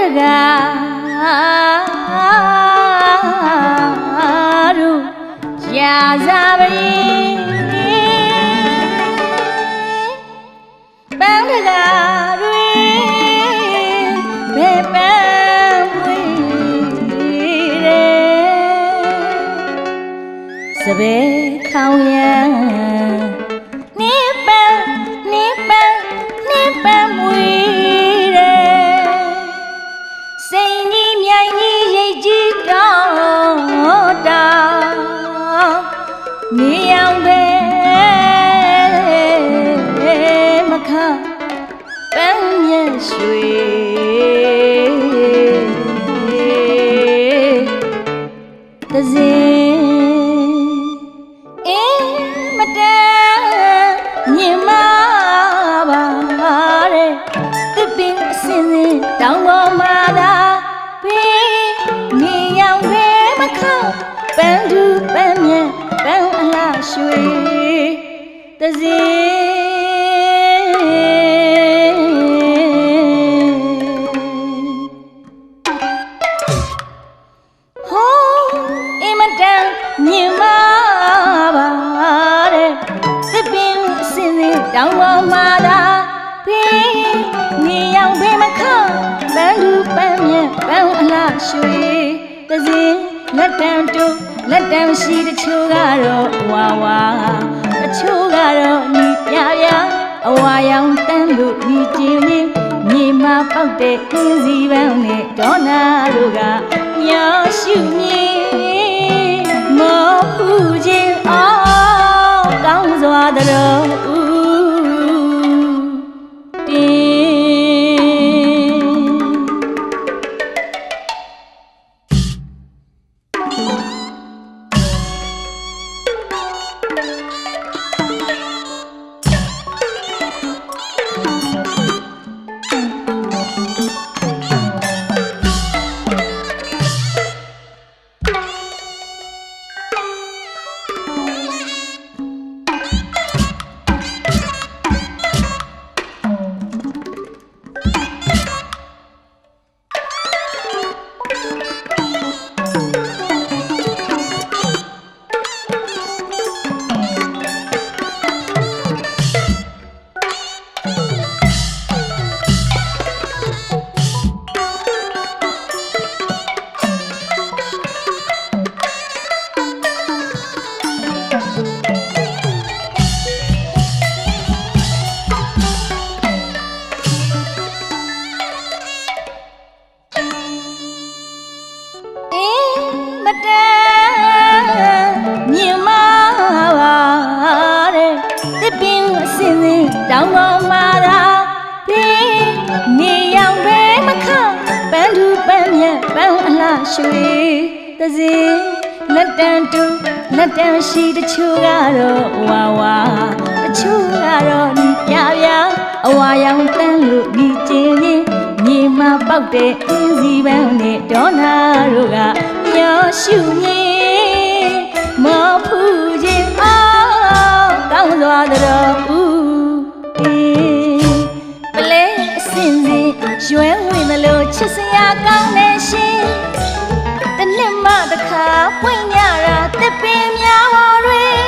တကားတို့ရာဇပင်ပန်းတကားတွင်ဘယ်ပန်းဝင်ရဲစပယ်ခေါင်ရံ မြေအောင်ပဲမခပန်းမြတ်ရွှေတစင် စင်ဟောအင်မတန်မြင်မာပါတဲ့တစ်ပင်အစင်းစင်းတောင်ပေါ်မှာသာဘေးမြေရောက်ပဲမခပန်းသူပန်းမြတ်ပန်းအလှရွှေတစင် လက်တံတူလက်တံရှိတချို့ကတော့ဝါဝါတချို့ကတော့ညီပြပြအဝါရောင်တန်းလို့ညီကျင်ရင်မြေမှာပေါက်တဲ့အင်းစီပန်းနဲ့ဒေါနာတို့ကမျောရှုမြင် အင်းမတန်မြင်မာပါတဲ့တစ်ပင်အစင်းစင်းတောင်ပေါ်မှာသာပြင်းနေရောင်ပဲမခပန်းသူပန်းမြတ်ပန်းအလှရွှေတစင်လက်တန်တူလက်တန်ရှိတချို့ကတော့ဝါဝါတချို့ကတော့ဒီပြပြအဝါရောင်တန်းလို့ဒီကျင်းရင် မြေမှာပေါက်တဲ့အင်းစီပန်းနဲ့ဒေါနာတို့ကမျောရှုမြင်မောဖူးခြင်းအောင်ကောင်းစွာတော်ဦးအေးပလဲအစင်စင်ရွယ်ဝင်သလိုချစ်စရာကောင်းတဲ့ရှင်တနှစ်မှတစ်ခါပွင့်ရတာတစ်ပင်များပေါ်တွင်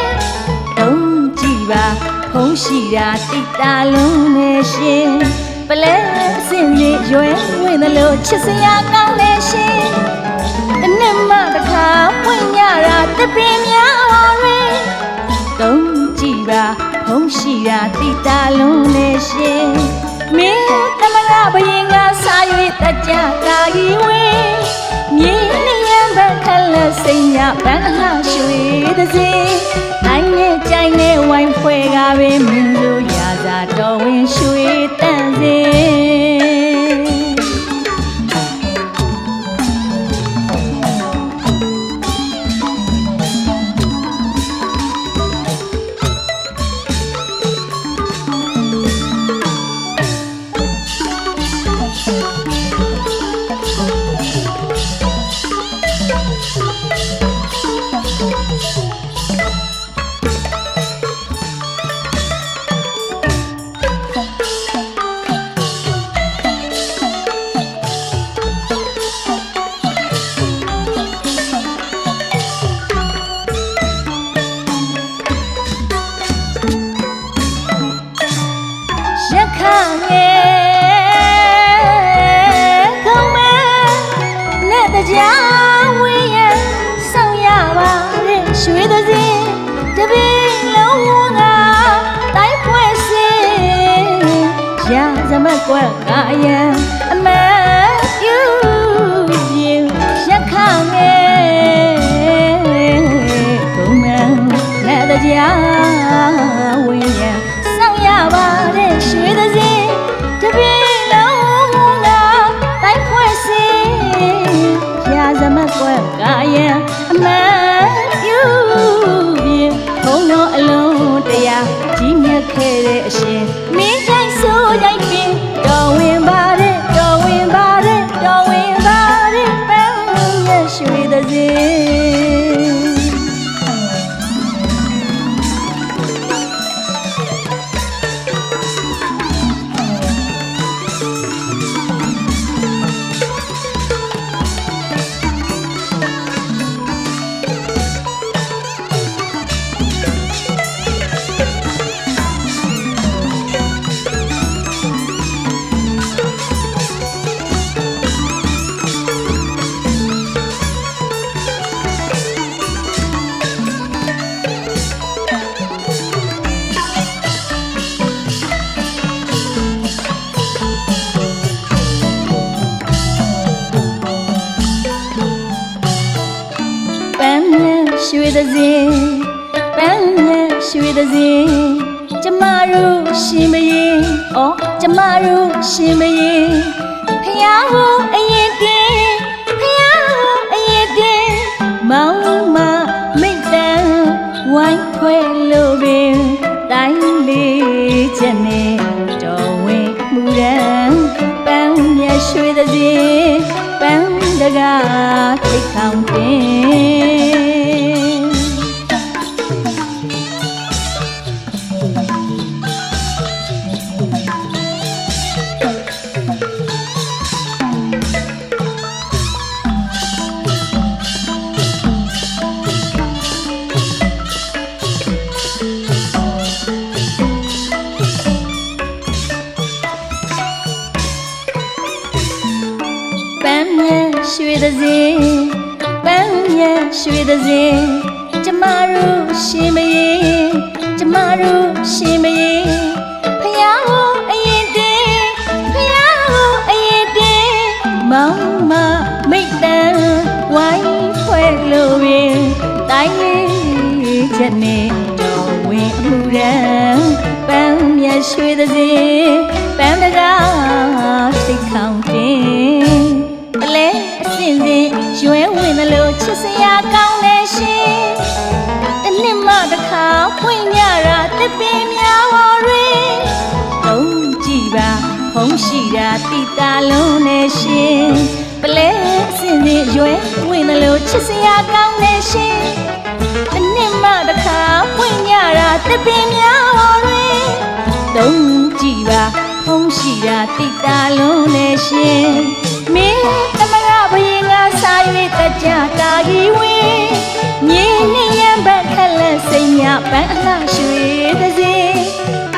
တုံးကြည့်ပါဖုံးရှိတာတိတ်တာလုံးနဲ့ရှင်ပလဲအစင်စင် ရွယ်ဝင်သလိုချစ်စရာကောင်းတဲ့ရှင်တနှစ်မှတစ်ခါပွင့်ရတာတစ်ပင်များပေါ်တွင်တုံးကြည့်ပါဖုံးရှိတာတိတ်တာလုံးနဲ့ရှင်မင်းသမရဘရင်ကစား၍တကြကာကြီးဝင်းမြင်းနှရံဘက်ခက်လက်စိန်ရပန်းအလှရွှေတစေနိုင်နဲ့ကြိုင်နဲ့ဝိုင်းဖွဲ့ကပဲမင်းတို့ရာသာတော်ဝင်ရွှေတန့်စေ ခငယ်ခုံမဲနဲ့တရားဝေးရဆောင်ရပါတဲ့ရွှေသစင်တပင်းလုံးငါတိုက်ဖွဲ့စင်ရာဇမကွက်ကာယံ သစင်ပန်းနဲ့ရွှေသစင်ကျမတို့ရှင်မရင်ဩကျမတို့ရှင်မရင်ဖယားကိုအရင်တင် သစင်ပန်းမြဲရွှေသစင်ကျမတို့ရှင်မရင်ကျမတို့ရှင်မရင်ဖယားကိုအရင်တင်ဖယားကိုအရင်တင်မောင်မမိတ်တန်ဝိုင်းဖွဲ့လို့ပင်တိုင်းလေးချက်နဲ့တော်ဝင်မှုရန်ပန်းမြဲရွှေသစင် စင်စင်ရွယ်ဝင်သလိုချစ်စရာကောင်းနေရှင်တနှစ်မှတစ်ခါဖွင့်ညတာတစ်ပင်များပေါ်တွင်လုံးကြည့်ပါဖုံးရှိတာတိတာလုံးနေရှင်ပလဲအစင်စင်ရွယ်ဝင်သလိုချစ်စရာကောင်းနေရှင်တနှစ်မှတစ်ခါဖွင့်ညတာတစ်ပင်များပေါ်တွင်လုံးကြည့်ပါဖုံးရှိတာတိတာလုံးနေရှင်မင်းသမရဘရင်က စာ၍တကြတာကြီးဝင်းမြေနှင်းရံဘက်ခက်လက်စိတ်ညပန်းအလှရွှေတစေ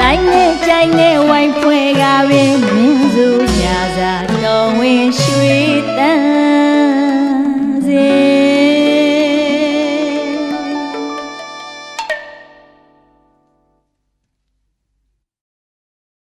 တိုင်းနဲ့ကြိုင်နဲ့ဝိုင်းဖွဲကပင်မင်းစုညာစာတော်ဝင်ရွှေတန်း